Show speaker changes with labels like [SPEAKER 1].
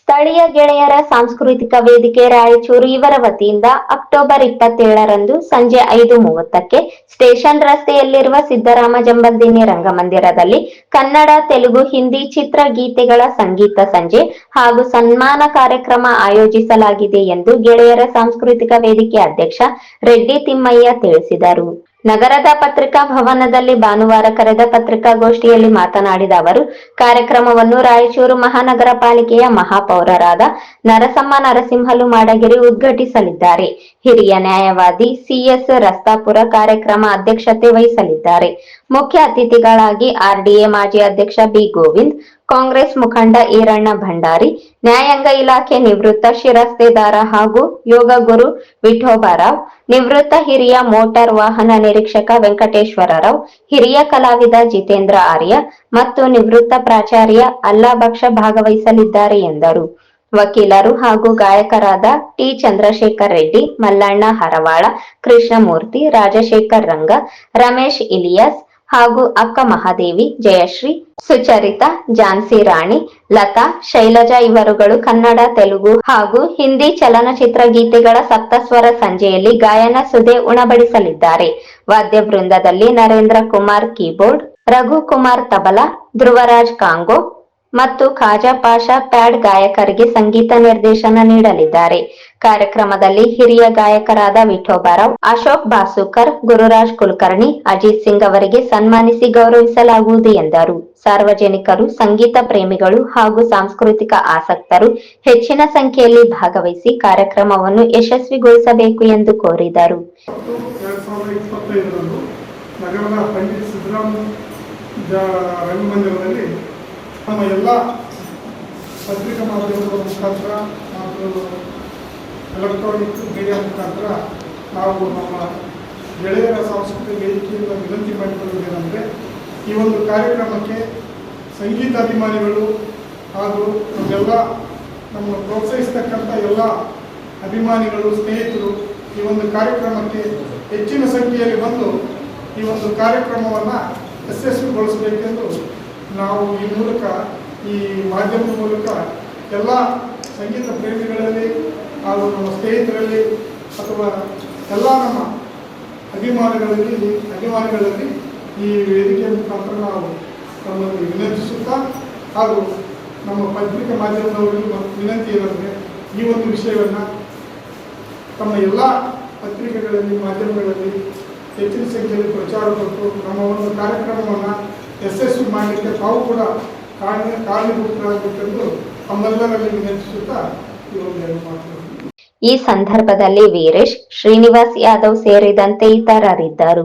[SPEAKER 1] ಸ್ಥಳೀಯ ಗೆಳೆಯರ ಸಾಂಸ್ಕೃತಿಕ ವೇದಿಕೆ ರಾಯಚೂರು ಇವರ ವತಿಯಿಂದ ಅಕ್ಟೋಬರ್ ಇಪ್ಪತ್ತೇಳರಂದು ಸಂಜೆ ಐದು ಮೂವತ್ತಕ್ಕೆ ಸ್ಟೇಷನ್ ರಸ್ತೆಯಲ್ಲಿರುವ ಸಿದ್ದರಾಮ ಜಂಬಲ್ದಿನಿ ರಂಗಮಂದಿರದಲ್ಲಿ ಕನ್ನಡ, ತೆಲುಗು, ಹಿಂದಿ ಚಿತ್ರಗೀತೆಗಳ ಸಂಗೀತ ಸಂಜೆ ಹಾಗೂ ಸನ್ಮಾನ ಕಾರ್ಯಕ್ರಮ ಆಯೋಜಿಸಲಾಗಿದೆ ಎಂದು ಗೆಳೆಯರ ಸಾಂಸ್ಕೃತಿಕ ವೇದಿಕೆ ಅಧ್ಯಕ್ಷ ರೆಡ್ಡಿ ತಿಮ್ಮಯ್ಯ ತಿಳಿಸಿದರು. ನಗರದ ಪತ್ರಿಕಾ ಭವನದಲ್ಲಿ ಭಾನುವಾರ ಕರೆದ ಪತ್ರಿಕಾಗೋಷ್ಠಿಯಲ್ಲಿ ಮಾತನಾಡಿದ ಅವರು, ಕಾರ್ಯಕ್ರಮವನ್ನು ರಾಯಚೂರು ಮಹಾನಗರ ಪಾಲಿಕೆಯ ಮಹಾಪೌರರಾದ ನರಸಮ್ಮ ನರಸಿಂಹಲು ಮಾಡಗಿರಿ ಉದ್ಘಾಟಿಸಲಿದ್ದಾರೆ. ಹಿರಿಯ ನ್ಯಾಯವಾದಿ ಸಿಎಸ್ ರಸ್ತಾಪುರ ಕಾರ್ಯಕ್ರಮ ಅಧ್ಯಕ್ಷತೆ ವಹಿಸಲಿದ್ದಾರೆ. ಮುಖ್ಯ ಅತಿಥಿಗಳಾಗಿ ಆರ್ಡಿಎ ಮಾಜಿ ಅಧ್ಯಕ್ಷ ಬಿ ಗೋವಿಂದ್, ಕಾಂಗ್ರೆಸ್ ಮುಖಂಡ ಈರಣ್ಣ ಭಂಡಾರಿ, ನ್ಯಾಯಾಂಗ ಇಲಾಖೆ ನಿವೃತ್ತ ಶಿರಸ್ತೆದಾರ ಹಾಗೂ ಯೋಗ ಗುರು ವಿಠೋಬಾರಾವ್ ನಿವೃತ್ತ ಹಿರಿಯ ಮೋಟಾರ್ ವಾಹನ ನಿರೀಕ್ಷಕ ವೆಂಕಟೇಶ್ವರರಾವ್ ಹಿರಿಯ ಕಲಾವಿದ ಜಿತೇಂದ್ರ ಆರ್ಯ ಮತ್ತು ನಿವೃತ್ತ ಪ್ರಾಚಾರ್ಯ ಅಲ್ಲಾಭಕ್ಷ ಭಾಗವಹಿಸಲಿದ್ದಾರೆ ಎಂದರು. ವಕೀಲರು ಹಾಗೂ ಗಾಯಕರಾದ ಟಿ ಚಂದ್ರಶೇಖರ್ ರೆಡ್ಡಿ, ಮಲ್ಲಣ್ಣ ಹರವಾಳ, ಕೃಷ್ಣಮೂರ್ತಿ, ರಾಜಶೇಖರ್ ರಂಗ, ರಮೇಶ್ ಇಲಿಯಾಸ್ ಹಾಗೂ ಅಕ್ಕ ಮಹಾದೇವಿ, ಜಯಶ್ರೀ, ಸುಚರಿತ ಝಾನ್ಸಿ ರಾಣಿ, ಲತಾ, ಶೈಲಜಾ ಇವರುಗಳು ಕನ್ನಡ, ತೆಲುಗು ಹಾಗೂ ಹಿಂದಿ ಚಲನಚಿತ್ರ ಗೀತೆಗಳ ಸಪ್ತಸ್ವರ ಸಂಜೆಯಲ್ಲಿ ಗಾಯನ ಸುದೆ ಉಣಬಡಿಸಲಿದ್ದಾರೆ. ವಾದ್ಯ ವೃಂದದಲ್ಲಿ ನರೇಂದ್ರ ಕುಮಾರ್ ಕೀಬೋರ್ಡ್, ರಘು ಕುಮಾರ್ ತಬಲಾ, ಧ್ರುವರಾಜ್ ಕಾಂಗೋ ಮತ್ತು ಖಾಜಾ ಪಾಷಾ ಪ್ಯಾಡ್ ಗಾಯಕರಿಗೆ ಸಂಗೀತ ನಿರ್ದೇಶನ ನೀಡಲಿದ್ದಾರೆ. ಕಾರ್ಯಕ್ರಮದಲ್ಲಿ ಹಿರಿಯ ಗಾಯಕರಾದ ವಿಠೋಬಾರಾವ್ ಅಶೋಕ್ ಬಾಸುಕರ್ ಗುರುರಾಜ್ ಕುಲಕರ್ಣಿ, ಅಜಿತ್ ಸಿಂಗ್ ಅವರಿಗೆ ಸನ್ಮಾನಿಸಿ ಗೌರವಿಸಲಾಗುವುದು ಎಂದರು. ಸಾರ್ವಜನಿಕರು, ಸಂಗೀತ ಪ್ರೇಮಿಗಳು ಹಾಗೂ ಸಾಂಸ್ಕೃತಿಕ ಆಸಕ್ತರು ಹೆಚ್ಚಿನ ಸಂಖ್ಯೆಯಲ್ಲಿ ಭಾಗವಹಿಸಿ ಕಾರ್ಯಕ್ರಮವನ್ನು ಯಶಸ್ವಿಗೊಳಿಸಬೇಕು ಎಂದು ಕೋರಿದರು.
[SPEAKER 2] ಪತ್ರಿಕಾ ಮಾಧ್ಯಮಗಳ ಮುಖಾಂತರ ಎಲೆಕ್ಟ್ರಾನಿಕ್ ಮೀಡಿಯಾ ಮುಖಾಂತರ ನಾವು ನಮ್ಮ ಗೆಳೆಯರ ಸಾಂಸ್ಕೃತಿಕ ವೇದಿಕೆಯಿಂದ ವಿನಂತಿ ಮಾಡಿಕೊಳ್ಳುವುದೇನೆಂದರೆ ಈ ಒಂದು ಕಾರ್ಯಕ್ರಮಕ್ಕೆ ಸಂಗೀತ ಅಭಿಮಾನಿಗಳು ಹಾಗೂ ನಮ್ಮೆಲ್ಲ ನಮ್ಮ ಪ್ರೋತ್ಸಾಹಿಸ್ತಕ್ಕಂಥ ಎಲ್ಲ ಅಭಿಮಾನಿಗಳು, ಸ್ನೇಹಿತರು ಈ ಒಂದು ಕಾರ್ಯಕ್ರಮಕ್ಕೆ ಹೆಚ್ಚಿನ ಸಂಖ್ಯೆಯಲ್ಲಿ ಬಂದು ಈ ಒಂದು ಕಾರ್ಯಕ್ರಮವನ್ನು ಯಶಸ್ವಿಗೊಳಿಸಬೇಕೆಂದು ನಾವು ಈ ಮೂಲಕ, ಈ ಮಾಧ್ಯಮದ ಮೂಲಕ ಎಲ್ಲ ಸಂಗೀತ ಪ್ರೇಮಿಗಳಲ್ಲಿ ಹಾಗೂ ನಮ್ಮ ಸ್ನೇಹಿತರಲ್ಲಿ ಅಥವಾ ಎಲ್ಲ ನಮ್ಮ ಅಭಿಮಾನಿಗಳಲ್ಲಿ ಅಭಿಮಾನಿಗಳಲ್ಲಿ ಈ ವೇದಿಕೆಯ ಮುಖಾಂತರ ನಾವು ತಮ್ಮಲ್ಲಿ ವಿನಂತಿಸುತ್ತಾ ಹಾಗೂ ನಮ್ಮ ಪತ್ರಿಕೆ ಮಾಧ್ಯಮದವರಿಗೆ ವಿನಂತಿ ಏನಂದರೆ ಈ ಒಂದು ವಿಷಯವನ್ನು ತಮ್ಮ ಎಲ್ಲ ಪತ್ರಿಕೆಗಳಲ್ಲಿ, ಮಾಧ್ಯಮಗಳಲ್ಲಿ ಹೆಚ್ಚಿನ ಸಂಖ್ಯೆಯಲ್ಲಿ ಪ್ರಚಾರ ಕೊಟ್ಟು ನಮ್ಮ ಒಂದು ಕಾರ್ಯಕ್ರಮವನ್ನು ಯಶಸ್ವಿ ಮಾಡಲಿಕ್ಕೆ ತಾವು ಕೂಡ ಕಾರಣ ಕಾರಣೀಭೂತರಾಗಬೇಕೆಂದು ತಮ್ಮೆಲ್ಲರಲ್ಲಿ ವಿನಂತಿಸುತ್ತಾ
[SPEAKER 1] ಈ ಸಂದರ್ಭದಲ್ಲಿ ವೀರೇಶ್ ಶ್ರೀನಿವಾಸ್ ಯಾದವ್ ಸೇರಿದಂತೆ ಇತರರಿದ್ದರು.